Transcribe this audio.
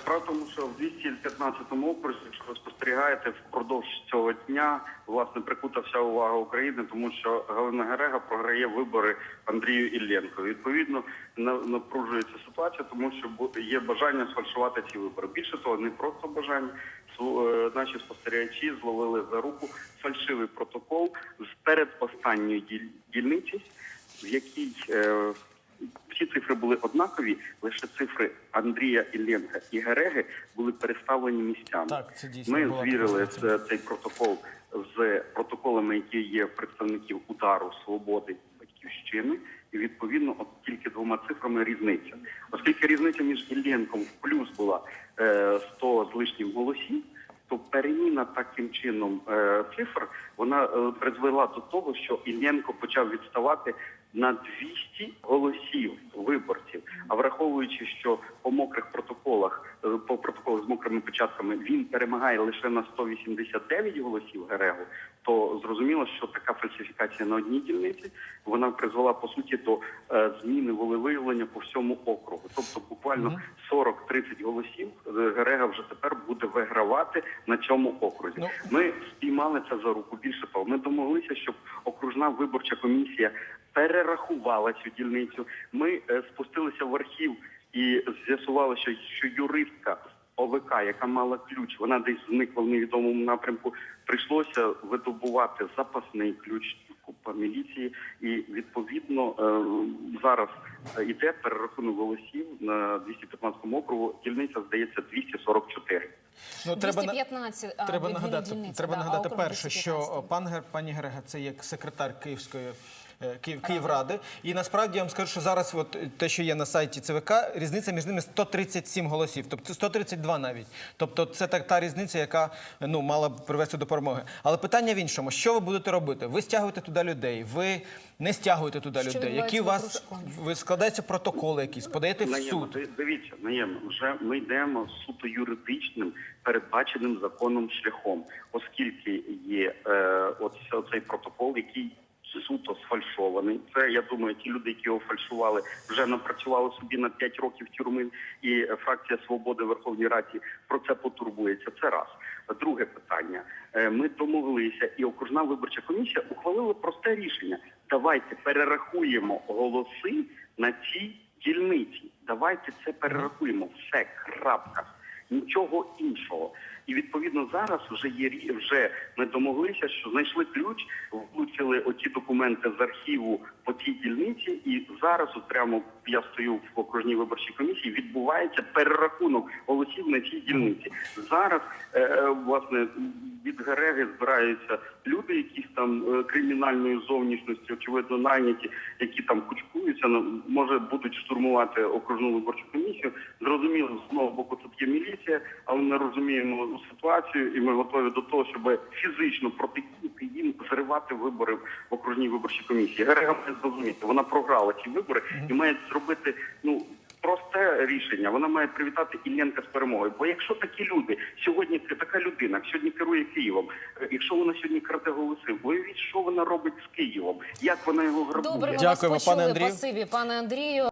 Справа тому, що в 215 окрузі, якщо ви спостерігаєте, впродовж цього дня власне прикута вся увага України, тому що Галина Герега програє вибори Андрію Ілленко. Відповідно, на- напружується ситуація, тому що є бажання сфальшувати ці вибори. Більше того, не просто бажання. Е, Наші спостерігачі зловили за руку фальшивий протокол з передостанньої діль- дільниці, в якій е, всі цифри були однакові, лише цифри Андрія Ілленка і Гереги були переставлені місцями. Так, це дійсно Ми звірили цей протокол з протоколами, які є представників удару свободи батьківщини, і відповідно от тільки двома цифрами різниця. Оскільки різниця між Ілленком в плюс була е, 100 з лишнім голосів. То переміна таким чином е, цифр вона е, призвела до того, що Іллєнко почав відставати на 200 голосів виборців. А враховуючи, що по мокрих протоколах, е, по протоколах з мокрими початками він перемагає лише на 189 голосів Герегу, то зрозуміло, що така фальсифікація на одній дільниці вона призвела по суті до е, зміни волевиявлення по всьому округу. Тобто буквально 40-30 голосів е, Герега вже тепер буде вигравати на цьому окрузі. Ну, Ми спіймали це за руку. Більше того, ми домоглися, щоб окружна виборча комісія перерахувала цю дільницю. Ми е, спустилися в архів і з'ясували, що, що юристка ОВК, яка мала ключ, вона десь зникла в невідомому напрямку. Прийшлося видобувати запасний ключ по міліції, і відповідно е, зараз е, іде перерахунок голосів на 215 округу. Дільниця здається 244. Ну, треба, на- 215, а, треба нагадати, дільниці, треба да, нагадати перше, що пан Гер, пані Герега це як секретар Київської. Е, Київ, Київради, і насправді я вам скажу, що зараз, от те, що є на сайті ЦВК, різниця між ними 137 голосів, тобто 132 навіть. Тобто, це так та різниця, яка ну мала б привести до перемоги. Але питання в іншому: що ви будете робити? Ви стягуєте туди людей, ви не стягуєте туди Що людей. Які у вас ви складається протоколи якісь, подаєте в суд. Дивіться, наєм, вже ми йдемо суто юридичним, передбаченим законом шляхом, оскільки є е, от цей протокол, який суто сфальшований. Це я думаю, ті люди, які його фальшували, вже напрацювали собі на 5 років тюрми, і фракція свободи в Верховній Раді про це потурбується. Це раз. Друге питання. Е, Ми домоглися, і окружна виборча комісія ухвалила просте рішення. Давайте перерахуємо голоси на цій дільниці. Давайте це перерахуємо. Все, крапка. Нічого іншого. І відповідно зараз вже є вже ми домоглися, що знайшли ключ, влучили оті документи з архіву по цій дільниці, і зараз, от прямо я стою в окружній виборчій комісії, відбувається перерахунок голосів на цій дільниці. Зараз е, е, власне від Гереги збираються люди, якісь там е, кримінальної зовнішності, очевидно, найняті, які там кучкуються, ну, може будуть штурмувати окружну виборчу комісію. Зрозуміло, з одного боку тут є міліція, але ми розуміємо ситуацію, і ми готові до того, щоб фізично протикнути їм зривати вибори в окружній виборчій комісії. Герега має зрозуміти, вона програла ці вибори і має зробити ну. Просте рішення, вона має привітати Іллєнка з перемогою. Бо якщо такі люди сьогодні така людина сьогодні керує Києвом, е, якщо вона сьогодні краде голоси, уявіть, що вона робить з Києвом, як вона його грабує. Добре, ми Дякуємо, вас пане почули. Андрію. Спасибі, пане Андрію.